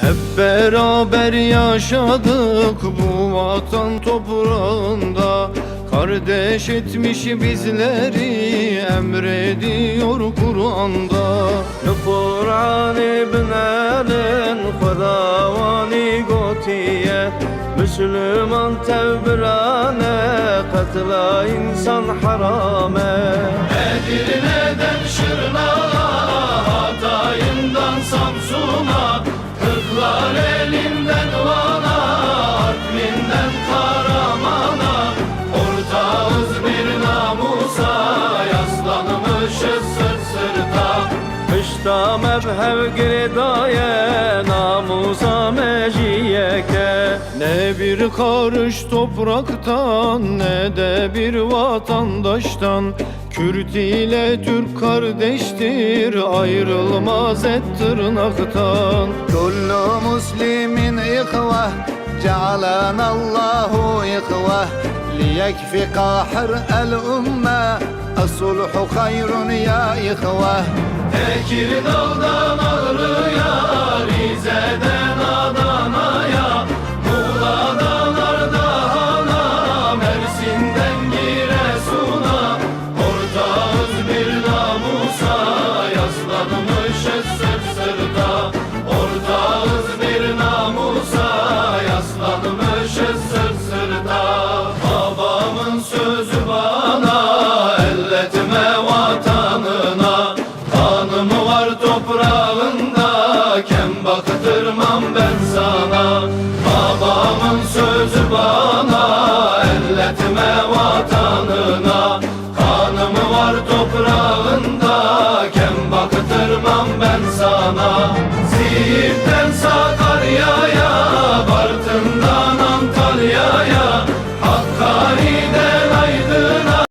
Hep beraber yaşadık bu vatan toprağında. Kardeş etmiş bizleri emrediyor Kur'an'da. Kur'an ibn elin Hudavani gotiye Müslüman tevbirane Katla insan harame. Pişta mebhev girdaya Namusa meciyeke Ne bir karış topraktan ne de bir vatandaştan Kürt ile Türk kardeştir ayrılmaz et tırnaktan كل مسلم إخوة جعلنا الله إخوة ليكفي قاحر الأمة الصلح خير يا إخوة Tekirdağ'dan Ağrı'ya, sözü bana Elletme vatanına